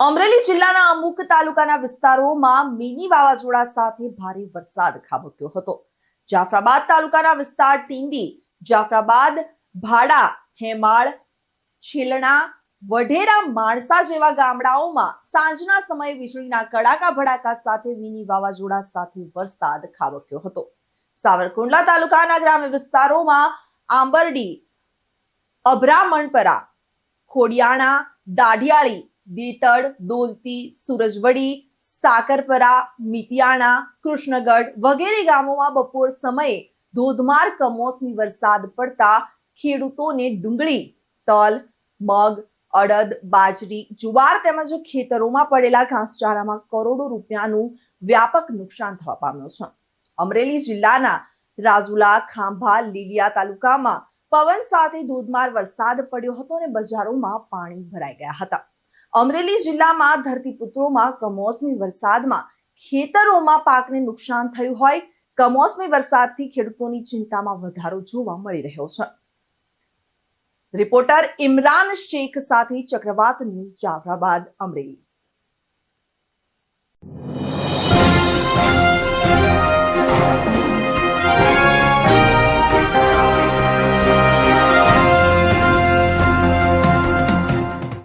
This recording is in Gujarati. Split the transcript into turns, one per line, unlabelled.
અમરેલી જિલ્લાના અમુક તાલુકાના વિસ્તારોમાં મિની વાવાઝોડા સાથે ભારે વરસાદ ખાબક્યો હતો. જાફરાબાદ તાલુકાના વિસ્તાર ટીંબી, જાફરાબાદ, ભાડા, હેમાળ, છેલણા, વઢેરા, માણસા જેવા ગામડાઓમાં સાંજના સમયે વીજળીના કડાકા ભડાકા સાથે મિની વાવાઝોડા સાથે વરસાદ ખાબક્યો હતો. સાવરકુંડલા તાલુકાના ગ્રામ્ય વિસ્તારોમાં આંબરડી, અભરામણપરા, ખોડિયાણા, દાઢિયાળી દેતડ દોલતી, સુરજવડી, સાકરપરા, મિતિયાણા, કૃષ્ણગઢ વગેરે ગામોમાં બપોર સમયે ધોધમાર કમોસમી વરસાદ પડતા ખેડૂતોને ડુંગળી, તલ, મગ, અડદ, બાજરી, જુવાર તેમજ ખેતરોમાં પડેલા ઘાસચારામાં કરોડો રૂપિયાનું વ્યાપક નુકસાન થવા પામ્યું છે. અમરેલી જિલ્લાના રાજુલા, ખાંભા, લીલિયા તાલુકામાં પવન સાથે ધોધમાર વરસાદ પડ્યો હતો અને બજારોમાં પાણી ભરાઈ ગયા હતા. અમરેલી જિલ્લામાં ધરતીપુત્રોમાં કમોસમી વરસાદમાં ખેતરોમાં પાકને નુકસાન થયું હોય, કમોસમી વરસાદથી ખેડૂતોની ચિંતામાં વધારો જોવા મળી રહ્યો છે. રિપોર્ટર ઇમરાન શેખ સાથે ચક્રવાત ન્યૂઝ જાફરાબાદ, અમરેલી.